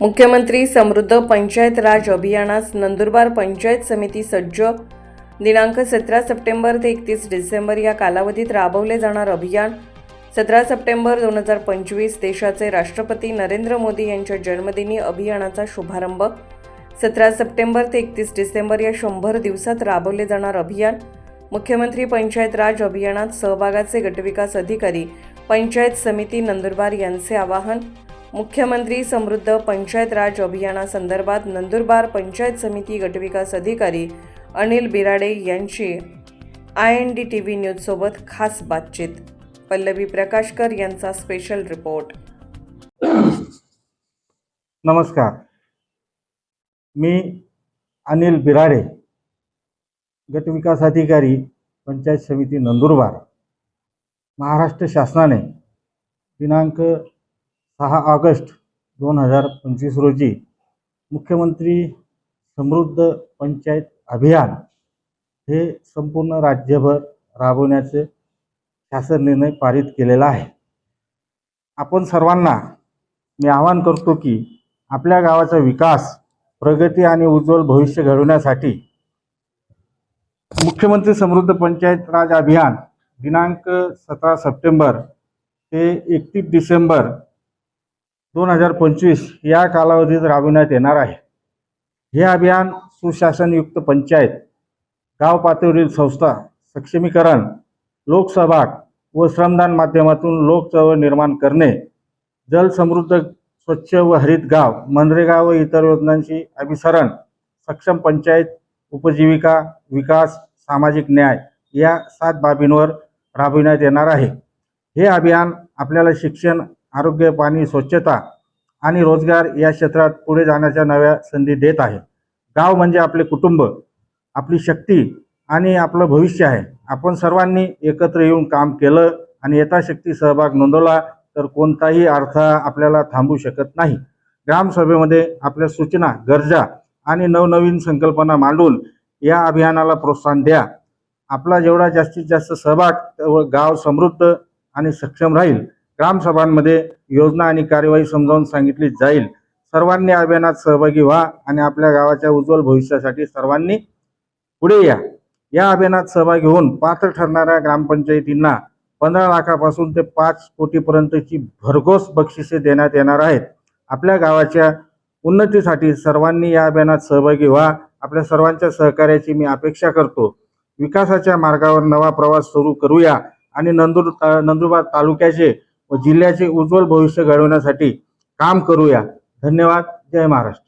मुख्यमंत्री समृद्ध पंचायत राज अभियानास नंदुरबार पंचायत समिती सज्ज. दिनांक सतरा सप्टेंबर ते एकतीस डिसेंबर या कालावधीत राबवले जाणार अभियान. सतरा सप्टेंबर दोन हजार पंचवीस देशाचे राष्ट्रपती नरेंद्र मोदी यांच्या जन्मदिनी अभियानाचा शुभारंभ. सतरा सप्टेंबर ते एकतीस डिसेंबर या शंभर दिवसात राबवले जाणार अभियान. मुख्यमंत्री पंचायत राज अभियानात सहभागाचे गटविकास अधिकारी पंचायत समिती नंदुरबार यांचे आवाहन. मुख्यमंत्री समृद्ध पंचायत राज अभियानासंदर्भात नंदुरबार पंचायत समिती गटविकास अधिकारी अनिल बिराडे यांची I N D T V न्यूजसोबत खास बातचीत. पल्लवी प्रकाशकर यांचा स्पेशल रिपोर्ट नमस्कार. मी अनिल बिराडे गटविकास अधिकारी पंचायत समिती नंदुरबार महाराष्ट्र शासनाने दिनांक सहा ऑगस्ट दोन हजार पंचवीस रोजी मुख्यमंत्री समृद्ध पंचायत अभियान हे संपूर्ण राज्यभर राबवण्याचे शासन निर्णय पारित केलेला आहे. आपण सर्वांना मी आवाहन करतो की आपल्या गावाचा विकास प्रगती आणि उज्ज्वल भविष्य घडवण्यासाठी मुख्यमंत्री समृद्ध पंचायत राज अभियान दिनांक सतरा सप्टेंबर ते एकतीस डिसेंबर दोन हजार पंचवीस या कालावधीत राबविण्यात येणार आहे. हे अभियान सुशासनयुक्त पंचायत गाव पातळीवरील संस्था सक्षमीकरण लोकसहभाग व श्रमदान माध्यमातून लोकचळवळ निर्माण करणे जलसमृद्ध स्वच्छ व हरित गाव मनरेगा व इतर योजनांशी अभिसरण सक्षम पंचायत उपजीविका विकास सामाजिक न्याय या सात बाबींवर राबविण्यात येणार आहे. हे अभियान आपल्याला शिक्षण आरोग्य पाणी स्वच्छता आणि रोजगार या क्षेत्रात पुढे जाण्याच्या नव्या संधी देत आहे. गाव म्हणजे आपले कुटुंब आपली शक्ती आणि आपलं भविष्य आहे. आपण सर्वांनी एकत्र येऊन काम केलं आणि यथाशक्ती सहभाग नोंदवला तर कोणताही अडथळा आपल्याला थांबू शकत नाही. ग्रामसभेमध्ये आपल्या सूचना गरजा आणि नवनवीन संकल्पना मांडून या अभियानाला प्रोत्साहन द्या. आपला जेवढा जास्तीत जास्त सहभाग गाव समृद्ध आणि सक्षम राहील. ग्रामसभांमध्ये योजना आणि कार्यवाही समजावून सांगितली जाईल. सर्वांनी अभियानात सहभागी व्हा आणि आपल्या गावाच्या उज्ज्वल भविष्यासाठी सर्वांनी पुढे या. या अभियानात सहभागी होऊन पात्र ठरणाऱ्या ग्रामपंचायतींना पंधरा लाखापासून ते पाच कोटीपर्यंतची भरघोस बक्षिसे देण्यात येणार आहेत. आपल्या गावाच्या उन्नतीसाठी सर्वांनी या अभियानात सहभागी व्हा. आपल्या सर्वांच्या सहकार्याची मी अपेक्षा करतो. विकासाच्या मार्गावर नवा प्रवास सुरू करूया आणि नंदुर ता- नंदुरबार तालुक्याचे व जिल्ह्याचे उज्ज्वल भविष्य घडवण्यासाठी काम करूया. धन्यवाद. जय महाराष्ट्र.